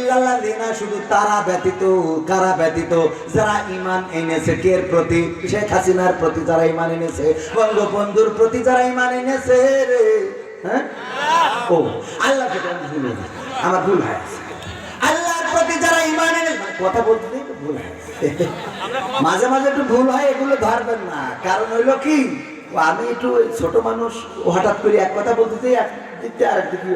না শুধু তারা ব্যতীত কারা ব্যতীত যারা ইমান এনেছে কের প্রতি? শেখ হাসিনার প্রতি যারা ইমান এনেছে বঙ্গবন্ধুর প্রতি যারা ইমান এনেছে রে। হ্যাঁ? ও আল্লাহ। আমার ভুল হয়। আল্লাহর প্রতি যারা ইমান এনেছে কথা বলতে ভুল হয়। মাঝে মাঝে একটু ভুল হয় এগুলো ধরবেন না। কারণ হইল কি আমি একটু ছোট মানুষ হঠাৎ করে এক কথা বলতে চাই এক দিক দিয়ে আরেক দিকে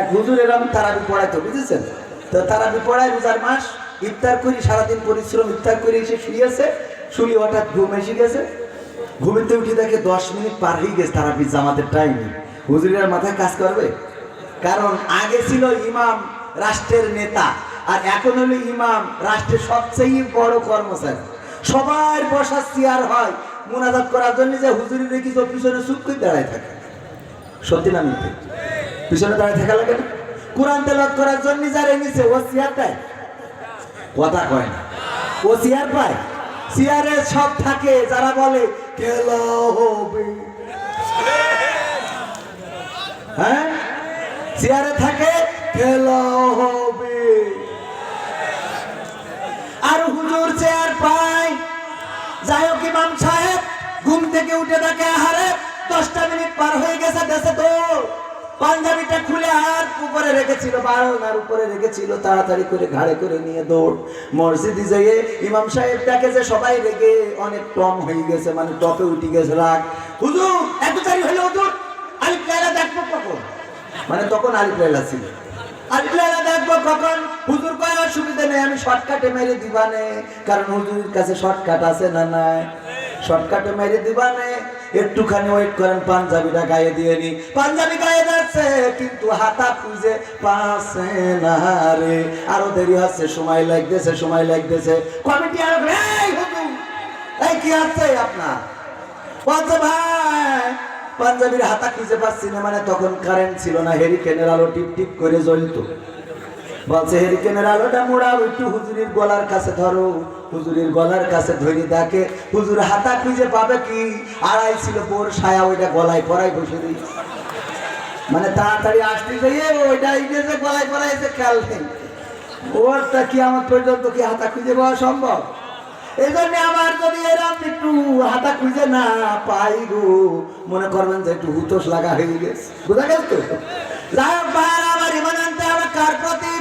এক হুজুর এরকম তারাবি পড়াইতো বুঝেছেন? তো তারাবি পড়ায় রোজার মাস, ইফতার করি, সারাদিন পরিশ্রম ইফতার করে এসে শুয়েছে শুয়ে হঠাৎ ঘুম এসে গেছে। ঘুমিতে উঠে দেখে দশ মিনিট পার হয়ে গেছে তারাবি জামাতের টাইমে হুজুরের মাথায় কাজ করবে? কারণ আগে ছিল ইমাম রাষ্ট্রের নেতা, আর এখন হলো ইমাম রাষ্ট্রের সবচেয়ে বড় কর্মচারী। সবার বসার চেয়ার হয়, মোনাজাত করার জন্য যে হুজুরি দেখি তো পিছনে চুপ করে দাঁড়ায় থাকে। সত্যি না মিথ্যে? পিছনে দাঁড়ায় থাকা লাগে না? কোরআন তেলাওয়াত করার জন্য যারা এনেছে ও চেয়ার দেয় কথা কয় না। ও চেয়ার পায়? চেয়ারে সব থাকে, যারা বলে, খেলা হবে। হ্যাঁ? চেয়ারে থাকে, খেলা হবে। আর হুজুর চেয়ার পায়। যাই হোক, ইমাম সাহেব, ঘুম থেকে উঠে থাকে আহারে, দশটা মিনিট পার হয়ে গেছে, দেশে তো। পাঞ্জাবিটা খুলে আর উপরে রেখেছিল বারোনার উপরে রেখেছিল, তাড়াতাড়ি করে ঘাড়ে করে নিয়ে দৌড়। মসজিদে যেয়ে ইমাম সাহেব দেখে যে সবাই রেগে অনেক টম হয়ে গেছে মানে টপে উঠে গেছে রাগ। হুজুর, এত তারি হলো হুজুর? আলিফ লাইলা দেখব কখন? মানে তখন আলিফ লাইলা ছিল। আলিফ লাইলা দেখব কখন? হুজুর কয়, অসুবিধা নেই, আমি শর্টকাটে মেরে দিবানে। কারণ হুজুরের কাছে শর্টকাট আছে না নাই? শর্টকাটে মেরে দিবানে। একটুখানি ওয়েট করেন, পাঞ্জাবিটা গায়ে দিয়ে নি। পাঞ্জাবি গায়ে যাচ্ছে, কিন্তু হাতা খুঁজে পাশে না রে। আরও দেরি হচ্ছে, সময় লাগতেছে সময় লাগতেছে। কমিটি আরও এই কি আছে আপনার? বলছে, ভাই, পাঞ্জাবির হাতা খুঁজে পাচ্ছি না। মানে তখন কারেন্ট ছিল না হেরিকেনের আলো টিপ টিপ করে জ্বলতো। বলছে হেরিকেনের আলোটা মোড়াও, একটু হুজুরির গলার কাছে ধরো। হুজুরির গলার কাছে ধরে দেখে, হুজুর, হাতা খুঁজে পাবে কি? আড়াই ছিল বোর ছায়া ওইটা গলায় পরাই বসে দিই মানে তাড়াতাড়ি আসতে যাইয়ে ওইটা ইংরেজে গলায় পরাইছে খেয়াল নেই। ওরটা কি আমার পর্যন্ত কি হাতা খুঁজে পাওয়া সম্ভব? এই জন্য আমার যদি এরকম একটু হাতা খুঁজে না পাই গো, মনে করবেন যে একটু হুতোষ লাগা হয়ে গেছে। বুঝা গেল তো? যাই হোক আমার ইমান আনতে হবে কার প্রতি?